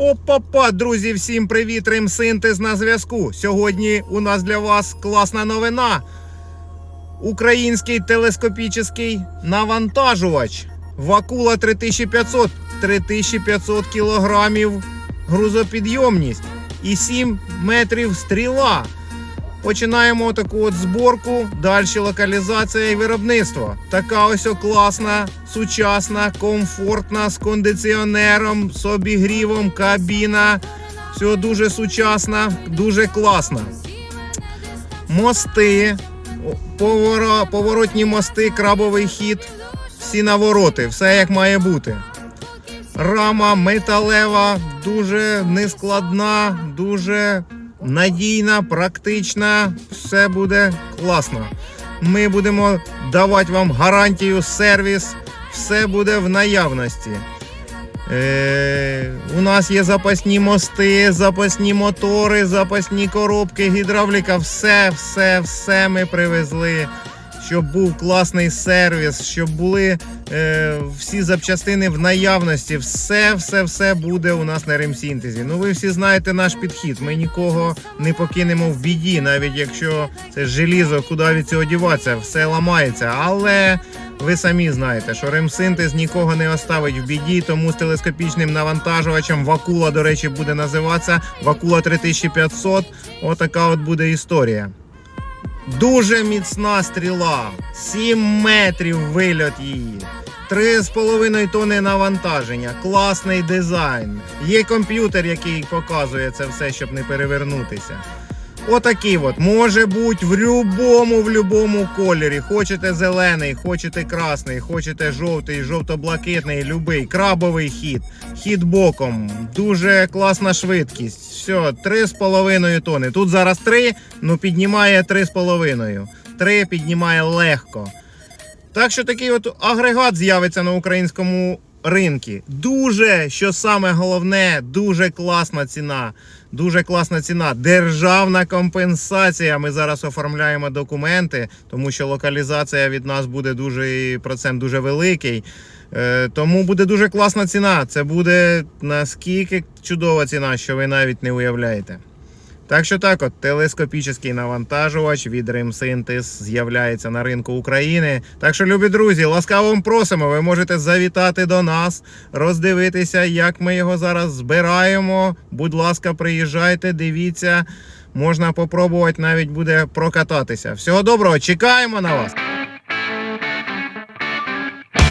Опа-па, друзі, всім привіт! Римсинтез на зв'язку. Сьогодні у нас для вас класна новина. Український телескопічний навантажувач. Вакула 3500, 3500 кілограмів грузопідйомність і 7 метрів стріла. Починаємо таку от зборку, далі локалізація і виробництво. Така ось класна, сучасна, комфортна, з кондиціонером, з обігрівом, кабіна. Все дуже сучасна, дуже класна. Мости, поворотні мости, крабовий хід, всі навороти, все як має бути. Рама металева, дуже нескладна, дуже надійна, практична. Все буде класно. Ми будемо давати вам гарантію, сервіс, все буде в наявності. Е, у нас є запасні мости, запасні мотори, запасні коробки, гідравліка. Все, все, все ми привезли. Щоб був класний сервіс, щоб були е, всі запчастини в наявності. Все, все, все буде у нас на ремсінтезі. Ну ви всі знаєте наш підхід. Ми нікого не покинемо в біді, навіть якщо це желізо, куди від цього діватися, все ламається. Але ви самі знаєте, що ремсинтез нікого не оставить в біді, тому з телескопічним навантажувачем Вакула, до речі, буде називатися Вакула 3500. Отака от буде історія. Дуже міцна стріла, 7 метрів вильот її. 3,5 тонни навантаження, класний дизайн. Є комп'ютер, який показує це все, щоб не перевернутися. Отакий от може бути в любому, в любому кольорі. Хочете зелений, хочете красний, хочете жовтий, жовто-блакитний, любий, крабовий хід, хід боком. Дуже класна швидкість. Все, 3,5 тони. Тут зараз 3, ну піднімає 3,5. 3 піднімає легко. Так що такий от агрегат з'явиться на українському ринку. Дуже, що саме головне, дуже класна ціна. Дуже класна ціна. Державна компенсація. Ми зараз оформляємо документи, тому що локалізація від нас буде дуже процент дуже великий. Е, Тому буде дуже класна ціна. Це буде наскільки чудова ціна, що ви навіть не уявляєте. Так що так, от телескопічний навантажувач від Римсинтез з'являється на ринку України. Так що, любі друзі, ласкаво просимо. Ви можете завітати до нас, роздивитися, як ми його зараз збираємо. Будь ласка, приїжджайте, дивіться. Можна попробувати, навіть буде прокататися. Всього доброго, чекаємо на вас!